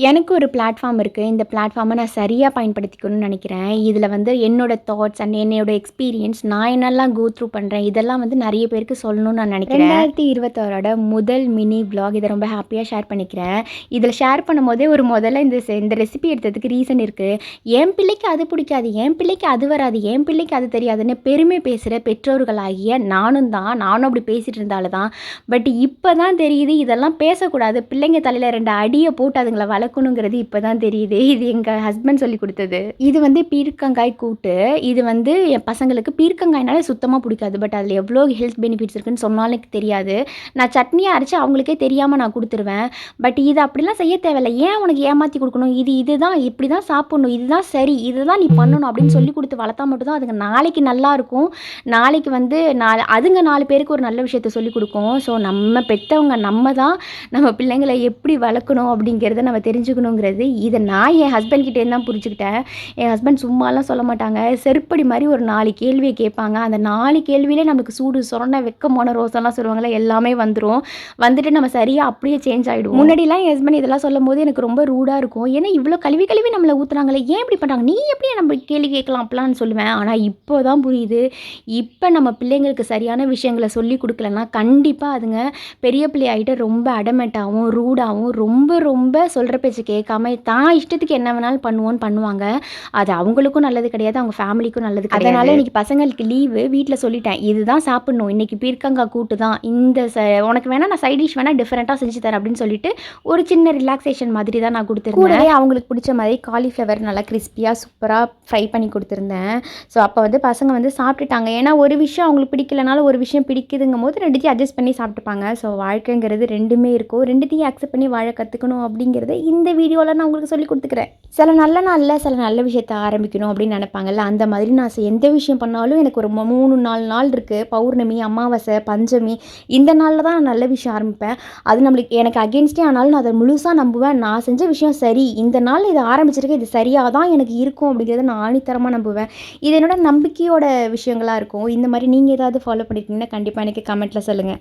எனக்கு ஒரு பிளாட்ஃபார்ம் இருக்குது இந்த பிளாட்ஃபார்மை நான் சரியாக பயன்படுத்திக்கணும்னு நினைக்கிறேன். இதில் வந்து என்னோட தாட்ஸ் அண்ட் என்னோட எக்ஸ்பீரியன்ஸ் நான் என்னெல்லாம் கோ த்ரூ பண்ணுறேன் இதெல்லாம் வந்து நிறைய பேருக்கு சொல்லணும்னு நான் நினைக்கிறேன். ரெண்டாயிரத்தி இருபத்தாறோட முதல் மினி பிளாக் இதை ரொம்ப ஹாப்பியாக ஷேர் பண்ணிக்கிறேன். இதில் ஷேர் பண்ணும்போதே ஒரு முதல்ல இந்த செ- இந்த ரெசிபி எடுத்ததுக்கு ரீசன் இருக்குது என் பிள்ளைக்கு அது பிடிக்காது என் பிள்ளைக்கு அது வராது என் பிள்ளைக்கு அது தெரியாதுன்னு பெருமை பேசுகிற பெற்றோர்களாகிய நானும் தான். நானும் அப்படி பேசிகிட்டு இருந்தாலும் தான் பட் இப்போ தான் தெரியுது இதெல்லாம் பேசக்கூடாது. பிள்ளைங்க தலையில் ரெண்டு அடியை போட்டு அதுங்களை வளர்க்கணுங்கிறது இப்போ தான் தெரியுது. இது எங்கள் ஹஸ்பண்ட் சொல்லி கொடுத்தது. இது வந்து பீர்க்கங்காய் கூட்டு. இது வந்து என் பசங்களுக்கு பீர்க்கங்காய்னால சுத்தமாக பிடிக்காது. பட் அதில் எவ்வளோ ஹெல்த் பெனிஃபிட்ஸ் இருக்குன்னு சொன்னாலும் எனக்கு தெரியாது. நான் சட்னியை அரைச்சி அவங்களுக்கே தெரியாமல் நான் கொடுத்துருவேன். பட் இது அப்படிலாம் செய்ய தேவையில்ல. ஏன் உனக்கு ஏமாற்றி கொடுக்கணும்? இது இதுதான் இப்படி தான் சாப்பிடணும். இதுதான் சரி. இதுதான் நீ பண்ணணும் அப்படின்னு சொல்லி கொடுத்து வளர்த்தா மட்டும்தான் அதுங்க நாளைக்கு நல்லா இருக்கும். நாளைக்கு வந்து நாலு அதுங்க நாலு பேருக்கு ஒரு நல்ல விஷயத்த சொல்லி கொடுக்கும். ஸோ நம்ம பெற்றவங்க நம்ம தான் நம்ம பிள்ளைங்களை எப்படி வளர்க்கணும் அப்படிங்கிறத நம்ம தெரிஞ்சுக்கணுங்கிறது. இதை நான் என் ஹஸ்பண்ட் கிட்டேருந்து தான் புரிஞ்சுக்கிட்டேன். என் ஹஸ்பண்ட் சும்மாலாம் சொல்ல மாட்டாங்க. செருப்படி மாதிரி ஒரு நாலு கேள்வியை கேட்பாங்க. அந்த நாலு கேள்வியிலே நமக்கு சூடு சொரண வெக்கமான ரோசெல்லாம் சொல்லுவாங்களே எல்லாமே வந்துடும் வந்துட்டு நம்ம சரியாக அப்படியே சேஞ்ச் ஆகிடும் முன்னாடிலாம் என் ஹஸ்பண்ட் இதெல்லாம் சொல்லும் போது எனக்கு ரொம்ப ரூடாக இருக்கும். ஏன்னா இவ்வளோ கழுவி கழுவி நம்மளை ஊற்றுறாங்களே ஏன் இப்படி பண்ணுறாங்க நீ எப்படி நம்ம கேள்வி கேட்கலாம் அப்படிலாம் சொல்லுவேன். ஆனால் இப்போ தான் புரியுது. இப்போ நம்ம பிள்ளைங்களுக்கு சரியான விஷயங்களை சொல்லி கொடுக்கலன்னா கண்டிப்பாக அதுங்க பெரிய பிள்ளையாகிட்டு ரொம்ப அடமெண்ட்டாகவும் ரூடாகவும் ரொம்ப ரொம்ப சொல்கிற பேச்சு கேட்காம தான் இஷ்டத்துக்கு என்ன வேணாலும் பண்ணுவோன்னு பண்ணுவாங்க. அது அவங்களுக்கும் நல்லது கிடையாது அவங்க ஃபேமிலிக்கும் நல்லது கிடையாது. அதனால இன்னைக்கு பசங்களுக்கு லீவு வீட்டில் சொல்லிட்டேன் இதுதான் சாப்பிடணும். இன்னைக்கு பீர்க்கங்காய் கூட்டு தான். இந்த ச உனக்கு வேணா நான் சைட் டிஷ் வேணா டிஃப்ரெண்ட்டாக செஞ்சு தரேன் அப்படின்னு சொல்லிட்டு ஒரு சின்ன ரிலாக்ஸேஷன் மாதிரி தான் நான் கொடுத்துருந்தேன். அவங்களுக்கு பிடிச்ச மாதிரி காலிஃப்ளவர் நல்லா கிறிஸ்பியாக சூப்பராக ஃப்ரை பண்ணி கொடுத்துருந்தேன். ஸோ அப்போ வந்து பசங்க வந்து சாப்பிட்டுட்டாங்க. ஏன்னா ஒரு விஷயம் அவங்களுக்கு பிடிக்கலனாலும் ஒரு விஷயம் பிடிக்குதுங்கும் போது ரெண்டுத்தையும் அட்ஜஸ்ட் பண்ணி சாப்பிட்டுப்பாங்க. ஸோ வாழ்க்கைங்கிறது ரெண்டுமே இருக்கும். ரெண்டுத்தையும் அக்செப்ட் பண்ணி வாழ கற்றுக்கணும் அப்படிங்கிறத இந்த வீடியோவில் நான் உங்களுக்கு சொல்லி கொடுத்துக்கிறேன். சில நல்ல நாளில் சில நல்ல விஷயத்த ஆரம்பிக்கணும் அப்படின்னு நினைப்பாங்கல்ல? அந்த மாதிரி நான் எந்த விஷயம் பண்ணாலும் எனக்கு ஒரு மூணு நாலு நாள் இருக்குது பௌர்ணமி அமாவாசை பஞ்சமி இந்த நாளில் தான் நான் நல்ல விஷயம் ஆரம்பிப்பேன். அது நம்மளுக்கு எனக்கு அகேன்ஸ்டே ஆனாலும் நான் அதை முழுசாக நம்புவேன். நான் செஞ்ச விஷயம் சரி. இந்த நாள் இதை ஆரம்பிச்சிருக்கேன் இது சரியாக தான் எனக்கு இருக்கும் அப்படிங்கிறத நான் ஆணித்தரமாக நம்புவேன். இது என்னோட நம்பிக்கையோட விஷயங்களாக இருக்கும். இந்த மாதிரி நீங்கள் ஏதாவது ஃபாலோ பண்ணியிருக்கீங்கன்னா கண்டிப்பாக எனக்கு கமெண்ட்டில் சொல்லுங்கள்